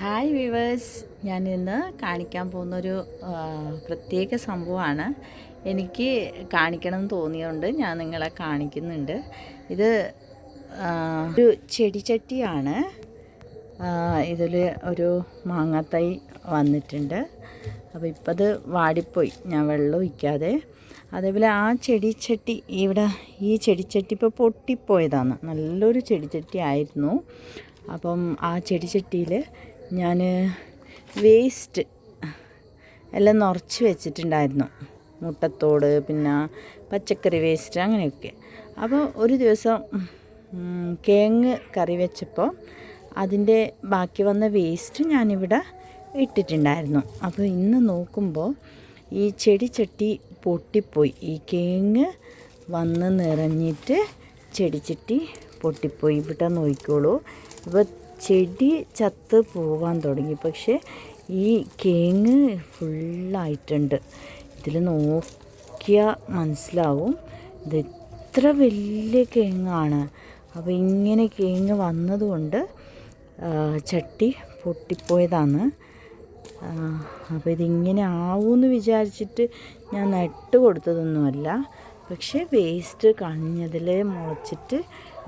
Hi viewers ഞാൻ ഇന്ന് കാണിക്കാൻ പോകുന്നൊരു പ്രത്യേക സംഭവമാണ്. എനിക്ക് കാണിക്കണം എന്ന് തോന്നിയതുകൊണ്ട് ഞാൻ നിങ്ങളെ കാണിക്കുന്നുണ്ട്. ഇത് ഒരു ചെടിച്ചട്ടിയാണ്. ഇതിൽ ഒരു മാങ്ങാത്തൈ വന്നിട്ടുണ്ട്. അപ്പോൾ ഇപ്പം അത് വാടിപ്പോയി. ഞാൻ വെള്ളം ഒഴിക്കാതെ. അതേപോലെ ആ ചെടിച്ചട്ടി ഇവിടെ ഈ ചെടിച്ചട്ടി ഇപ്പോൾ പൊട്ടിപ്പോയതാണ്. നല്ലൊരു ചെടിച്ചട്ടി ആയിരുന്നു. അപ്പം ആ ചെടിച്ചട്ടിയിൽ ഞാൻ വേസ്റ്റ് എല്ലാം നിറച്ച് വെച്ചിട്ടുണ്ടായിരുന്നു. മുട്ടത്തോട് പിന്നെ പച്ചക്കറി വേസ്റ്റ് അങ്ങനെയൊക്കെ. അപ്പോൾ ഒരു ദിവസം കേങ്ങ് കറി വെച്ചപ്പോൾ അതിന്റെ ബാക്കി വന്ന വേസ്റ്റ് ഞാനിവിടെ ഇട്ടിട്ടുണ്ടായിരുന്നു. അപ്പോൾ ഇന്ന് നോക്കുമ്പോൾ ഈ ചെടിച്ചട്ടി പൊട്ടിപ്പോയി. ഈ കേങ്ങ് വന്ന് നിറഞ്ഞിട്ട് ചെടിച്ചട്ടി പൊട്ടിപ്പോയി. ഇവിടെ നോക്കിക്കോളൂ. ഇപ്പോൾ ചെടി ചത്ത് പോകാൻ തുടങ്ങി. പക്ഷേ ഈ കേങ്ങ് ഫുള്ളായിട്ടുണ്ട്. ഇതിൽ നോക്കിയാൽ മനസ്സിലാവും. ഇത് എത്ര വലിയ കേങ്ങാണ് അപ്പോൾ ഇങ്ങനെ കേങ്ങ് വന്നതുകൊണ്ട് ചട്ടി പൊട്ടിപ്പോയതാണ്. അപ്പോൾ ഇതിങ്ങനെ ആവുമെന്ന് വിചാരിച്ചിട്ട് ഞാൻ നട്ട് കൊടുത്തതൊന്നുമല്ല. പക്ഷേ വേസ്റ്റ് കളഞ്ഞതിൽ മുളച്ചിട്ട്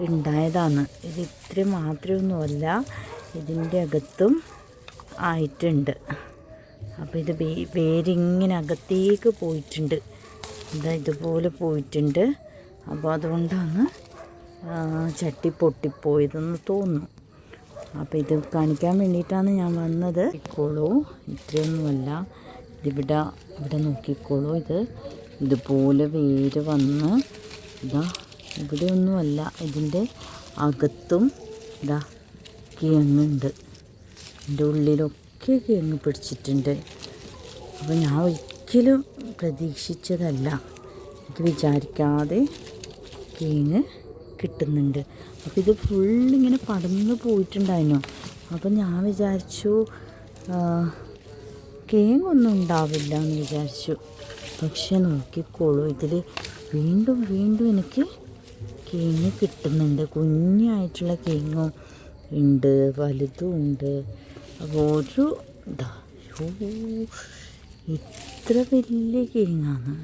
ഉണ്ടായതാണ്. ഇത് ഇത്ര മാത്രമൊന്നുമല്ല ഇതിന്റെ അകത്തും ആയിട്ടുണ്ട്. അപ്പോൾ ഇത് വേരിങ്ങനെ അകത്തേക്ക് പോയിട്ടുണ്ട്. ഇതാ ഇതുപോലെ പോയിട്ടുണ്ട്. അപ്പോൾ അതുകൊണ്ടാണ് ചട്ടി പൊട്ടിപ്പോയതെന്ന് തോന്നുന്നു. അപ്പോൾ ഇത് കാണിക്കാൻ വേണ്ടിയിട്ടാണ് ഞാൻ വന്നത്. ഇക്കോളൂ ഇത്രയൊന്നുമല്ല. ഇതിവിടെ ഇവിടെ നോക്കിക്കോളൂ ഇത്. ഇതുപോലെ വേര് വന്ന് ഇതാ ഇവിടെ ഒന്നുമല്ല ഇതിന്റെ അകത്തും ഇതാ കിഴങ്ങുണ്ട്. എന്റെ ഉള്ളിലൊക്കെ കിഴങ്ങ് പിടിച്ചിട്ടുണ്ട്. അപ്പോൾ ഞാൻ ഒരിക്കലും പ്രതീക്ഷിച്ചതല്ല. എനിക്ക് വിചാരിക്കാതെ കിഴങ്ങ് കിട്ടുന്നുണ്ട്. അപ്പോൾ ഇത് ഫുള്ളിങ്ങനെ പടന്ന് പോയിട്ടുണ്ടായിരുന്നു. അപ്പോൾ ഞാൻ വിചാരിച്ചു കേങ്ങൊന്നും ഉണ്ടാവില്ല എന്ന് വിചാരിച്ചു. പക്ഷെ നോക്കിക്കോളൂ ഇതിൽ വീണ്ടും വീണ്ടും എനിക്ക് കേങ്ങ് കിട്ടുന്നുണ്ട്. കുഞ്ഞായിട്ടുള്ള കേങ്ങും ഉണ്ട് വലുതും ഉണ്ട്. അപ്പോൾ ഒരു ഇതാ ഇത്ര വലിയ കേങ്ങാണ്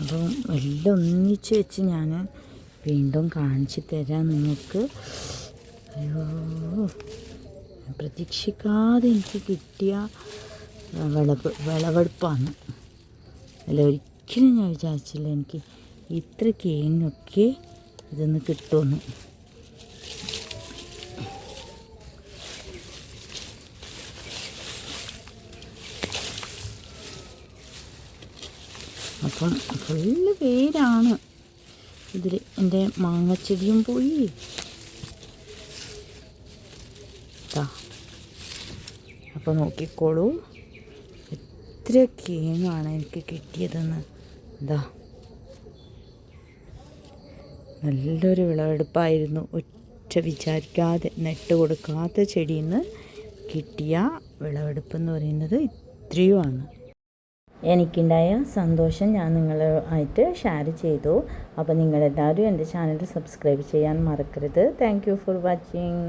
അപ്പം എല്ലാം ഒന്നിച്ച് വെച്ച് ഞാൻ വീണ്ടും കാണിച്ചു തരാം നിങ്ങൾക്ക്. അയ്യോ പ്രതീക്ഷിക്കാതെ എനിക്ക് കിട്ടിയ വിളവ് വിളവെടുപ്പാണ്. അല്ല ഒരിക്കലും ഞാൻ വിചാരിച്ചില്ല എനിക്ക് ഇത്ര കേങ്ങൊക്കെ ഇതൊന്ന് കിട്ടുമെന്ന്. അപ്പം ഫുള്ള് വേരാണ് ഇതിൽ എന്റെ മാങ്ങച്ചെടിയും പോയി. അപ്പോൾ നോക്കിക്കോളൂ. എത്ര കേങ്ങാണ് എനിക്ക് കിട്ടിയതെന്ന്. എന്താ നല്ലൊരു വിളവെടുപ്പായിരുന്നു. ഒറ്റ വിചാരിക്കാതെ നെട്ട് കൊടുക്കാത്ത ചെടിയിൽ നിന്ന് കിട്ടിയ വിളവെടുപ്പ് എന്ന് പറയുന്നത് ഇത്രയുമാണ്. എനിക്കുണ്ടായ സന്തോഷം ഞാൻ നിങ്ങളുമായിട്ട് ഷെയർ ചെയ്തു. അപ്പോൾ നിങ്ങളെല്ലാവരും എന്റെ ചാനൽ സബ്സ്ക്രൈബ് ചെയ്യാൻ മറക്കരുത്. Thank for watching